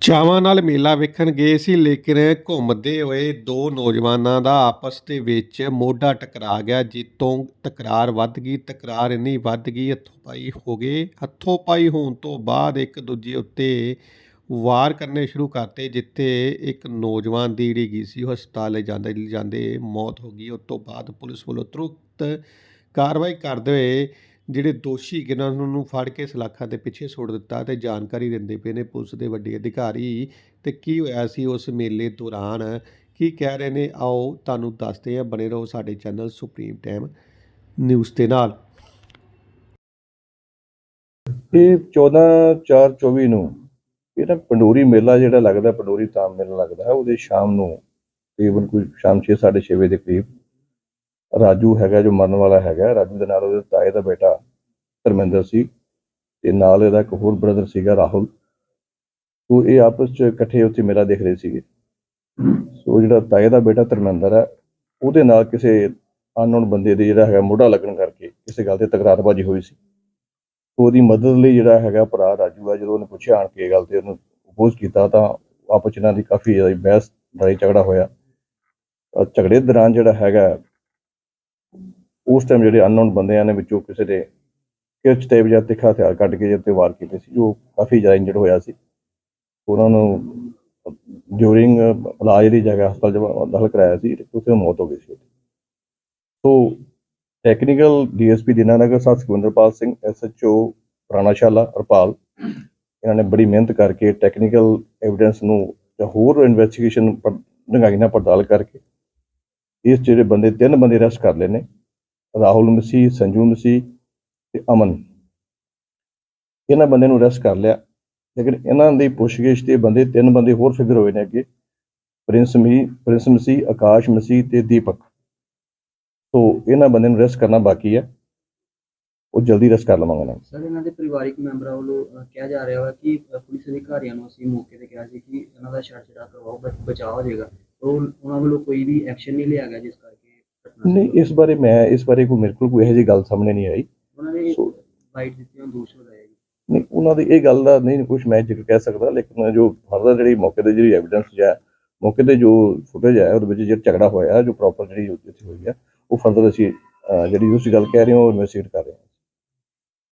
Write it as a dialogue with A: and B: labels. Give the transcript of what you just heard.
A: ਚਾਵਾਂ ਨਾਲ ਮੇਲਾ ਵੇਖਣ ਗਏ ਸੀ, ਲੇਕਿਨ ਘੁੰਮਦੇ ਹੋਏ ਦੋ ਨੌਜਵਾਨਾਂ ਦਾ ਆਪਸ ਦੇ ਵਿੱਚ ਮੋਢਾ ਟਕਰਾ ਗਿਆ, ਜਿੱਤੋਂ ਤਕਰਾਰ ਵੱਧ ਗਈ। ਤਕਰਾਰ ਇੰਨੀ ਵੱਧ ਗਈ, ਹੱਥੋਂ ਪਾਈ ਹੋ ਗਏ। ਹੱਥੋਂ ਪਾਈ ਹੋਣ ਤੋਂ ਬਾਅਦ ਇੱਕ ਦੂਜੇ ਉੱਤੇ ਵਾਰ ਕਰਨੇ ਸ਼ੁਰੂ ਕਰਤੇ, ਜਿੱਥੇ ਇੱਕ ਨੌਜਵਾਨ ਦੀ ਜਿਹੜੀ ਗਈ ਸੀ, ਉਹ ਹਸਪਤਾਲ ਲੈ ਜਾਂਦੇ ਜਾਂਦੇ ਮੌਤ ਹੋ ਗਈ। ਉਸ ਤੋਂ ਬਾਅਦ ਪੁਲਿਸ ਵੱਲੋਂ ਤੁਰੰਤ ਕਾਰਵਾਈ ਕਰਦੇ ਹੋਏ ਜਿਹੜੇ ਦੋਸ਼ੀ ਕਿਨਾਂ ਨੂੰ ਫੜ ਕੇ ਸਲਾਖਾਂ ਦੇ ਪਿੱਛੇ ਸੁੱਟ ਦਿੱਤਾ ਤੇ ਜਾਣਕਾਰੀ ਦਿੰਦੇ ਪਏ ਨੇ ਪੁਲਿਸ ਦੇ ਵੱਡੇ ਅਧਿਕਾਰੀ। ਤੇ ਕੀ ਹੋਇਆ ਸੀ ਉਸ ਮੇਲੇ ਦੌਰਾਨ? ਕੀ ਕਹਿ ਰਹੇ ਨੇ? ਆਓ ਤੁਹਾਨੂੰ ਦੱਸਦੇ ਹਾਂ। ਬਣੇ ਰਹੋ ਸਾਡੇ ਚੈਨਲ ਸੁਪਰੀਮ ਟਾਈਮ ਨਿਊਜ਼ ਦੇ ਨਾਲ।
B: ਇਹ 14 4 24 ਨੂੰ ਇਹ ਨਾ ਪੰਡੋਰੀ ਮੇਲਾ ਜਿਹੜਾ ਲੱਗਦਾ, ਪੰਡੋਰੀ ਧਾਮ ਮੇਲਾ ਲੱਗਦਾ, ਉਹਦੇ ਸ਼ਾਮ ਨੂੰ ਤਕਰੀਬਨ ਕੋਈ ਸ਼ਾਮ 6 6 ਵਜੇ ਦੇ ਕਰੀਬ ਰਾਜੂ ਹੈਗਾ, ਜੋ ਮਰਨ ਵਾਲਾ ਹੈਗਾ, ਰਾਜੂ ਦੇ ਨਾਲ ਉਹਦੇ ਤਾਏ ਦਾ ਬੇਟਾ ਧਰਮਿੰਦਰ ਸੀ ਤੇ ਨਾਲ ਇਹਦਾ ਇੱਕ ਹੋਰ ਬ੍ਰਦਰ ਸੀਗਾ ਰਾਹੁਲ। ਸੋ ਇਹ ਆਪਸ ਚ ਇਕੱਠੇ ਉੱਥੇ ਮੇਲਾ ਦੇਖ ਰਹੇ ਸੀਗੇ। ਸੋ ਜਿਹੜਾ ਤਾਏ ਦਾ ਬੇਟਾ ਧਰਮਿੰਦਰ ਹੈ, ਉਹਦੇ ਨਾਲ ਕਿਸੇ ਅਨਨੋਨ ਬੰਦੇ ਦੇ ਜਿਹੜਾ ਹੈਗਾ ਮੋਢਾ ਲੱਗਣ ਕਰਕੇ ਕਿਸੇ ਗੱਲ ਤੇ ਤਕਰਾਰਬਾਜ਼ੀ ਹੋਈ ਸੀ। ਸੋ ਉਹਦੀ ਮਦਦ ਲਈ ਜਿਹੜਾ ਹੈਗਾ ਭਰਾ ਰਾਜੂ ਆ, ਜਦੋਂ ਉਹਨੇ ਪੁੱਛਿਆ ਆਣ ਕੇ ਇਹ ਗੱਲ ਤੇ ਉਹਨੂੰ ਅਪੋਜ਼ ਕੀਤਾ ਤਾਂ ਆਪਸ 'ਚ ਇਹਨਾਂ ਦੀ ਕਾਫੀ ਜ਼ਿਆਦਾ ਬਹਿਸ, ਲੜਾਈ ਝਗੜਾ ਹੋਇਆ। ਝਗੜੇ ਦੌਰਾਨ ਜਿਹੜਾ ਹੈਗਾ ਉਸ ਟਾਈਮ ਜਿਹੜੇ ਅਨਨੋਨ ਬੰਦਿਆਂ ਨੇ ਵਿੱਚੋਂ ਕਿਸੇ ਦੇ ਕਿਰਚ ਤੇ ਜਾਂ ਤਿੱਖਾ ਹਥਿਆਰ ਕੱਢ ਕੇ ਜਿਹਦੇ ਵਾਰ ਕੀਤੇ ਸੀ, ਜੋ ਕਾਫੀ ਜ਼ਿਆਦਾ ਇੰਜਰਡ ਹੋਇਆ ਸੀ। ਉਹਨਾਂ ਨੂੰ ਡਿਊਰਿੰਗ ਇਲਾਜ ਦੀ ਜਗ੍ਹਾ ਹਸਪਤਾਲ ਜਮਾ ਦਾਖਲ ਕਰਾਇਆ ਸੀ ਤੇ ਉੱਥੇ ਮੌਤ ਹੋ ਗਈ ਸੀ। So technical DSP Dinanagar Sahib Sukhwinderpal Singh SHO Ranashala, Harpal, ਇਹਨਾਂ ਨੇ ਬੜੀ ਮਿਹਨਤ ਕਰਕੇ ਟੈਕਨੀਕਲ ਐਵੀਡੈਂਸ ਨੂੰ ਜਾਂ ਹੋਰ ਇਨਵੈਸਟੀਗੇਸ਼ਨ ਡੰਗਾਈ ਨਾਲ ਪੜਤਾਲ ਕਰਕੇ ਇਸ ਜਿਹੜੇ ਬੰਦੇ, ਤਿੰਨ ਬੰਦੇ ਅਰੈਸਟ ਕਰ ਲਏ ਨੇ, ਰਾਹੁਲ ਮਸੀਹ, ਸੰਜੂ ਮਸੀਹ ਤੇ ਅਮਨ। ਇਹਨਾਂ ਬੰਦੇ ਨੂੰ ਅਰੈਸਟ ਕਰ ਲਿਆ। ਲੇਕਿਨ ਇਹਨਾਂ ਦੀ ਪੁੱਛਗਿੱਛ ਤੇ ਬੰਦੇ, ਤਿੰਨ ਬੰਦੇ ਹੋਰ ਫਿਗਰ ਹੋਏ ਨੇ ਅੱਗੇ। ਪ੍ਰਿੰਸ ਮੀ, ਪ੍ਰਿੰਸ ਮਸੀਹ, ਆਕਾਸ਼ ਮਸੀਹ ਤੇ ਦੀਪਕ। ਸੋ ਇਹਨਾਂ ਬੰਦਿਆਂ ਨੂੰ ਅਰੈਸਟ ਕਰਨਾ ਬਾਕੀ ਹੈ। ਉਹ ਜਲਦੀ ਅਰੈਸਟ ਕਰ ਲਵਾਂਗੇ ਨਾ।
C: ਸਰ, ਇਹਨਾਂ ਦੇ ਪਰਿਵਾਰਿਕ ਮੈਂਬਰਾਂ ਵੱਲੋਂ ਕਿਹਾ ਜਾ ਰਿਹਾ ਹੈ ਕਿ ਪੁਲਿਸ ਅਧਿਕਾਰੀਆਂ ਨੂੰ ਅਸੀਂ ਮੌਕੇ ਤੇ ਕਿਹਾ ਸੀ ਕਿ ਇਹਨਾਂ ਦਾ ਛੱਡ ਛੜਾ ਕਰਵਾਓ, ਬ- ਬਚਾਅ ਹੋ ਜਾਏਗਾ। ਉਹ ਉਹਨਾਂ ਵੱਲੋਂ ਕੋਈ ਵੀ ਐਕਸ਼ਨ ਨਹੀਂ ਲਿਆ ਗਿਆ ਜਿਸ ਕਰਕੇ
B: ਨਹੀਂ ਇਸ ਬਾਰੇ ਮੈਂ ਇਸ ਬਾਰੇ ਕੋਈ ਮੇਰੇ ਕੋਲ ਕੋਈ ਇਹੋ ਜਿਹੀ ਗੱਲ ਸਾਹਮਣੇ ਨਹੀਂ ਆਈ।
C: ਉਹਨਾਂ ਨੇ ਬਾਈਟ ਦਿੱਤੀ ਉਹ ਦੋਸ਼ ਲਗਾਇਆ ਜੀ
B: ਨਹੀਂ ਉਹਨਾਂ ਦੀ ਇਹ ਗੱਲ ਦਾ ਨਹੀਂ ਕੁਝ ਮੈਂ ਜ਼ਿਕਰ ਕਹਿ ਸਕਦਾ ਲੇਕਿਨ ਜੋ ਫਰਦਰ ਜਿਹੜੀ ਮੌਕੇ ਤੇ ਜਿਹੜੀ ਐਵੀਡੈਂਸ ਹੈ ਮੌਕੇ ਤੇ ਜੋ ਫੁਟੇਜ ਹੈ ਉਹਦੇ ਵਿੱਚ ਜਿਹੜਾ ਝਗੜਾ ਹੋਇਆ ਜੋ ਪ੍ਰੋਪਰ ਜਿਹੜੀ ਉੱਥੇ ਹੋਈ ਹੈ ਉਹ ਫਰਦਰ ਅਸੀਂ ਜਿਹੜੀ ਤੁਸੀਂ ਗੱਲ ਕਹਿ ਰਹੇ ਹੋ ਇਨਵੈਸਟੀਗੇਟ ਕਰ ਰਹੇ ਹਾਂ।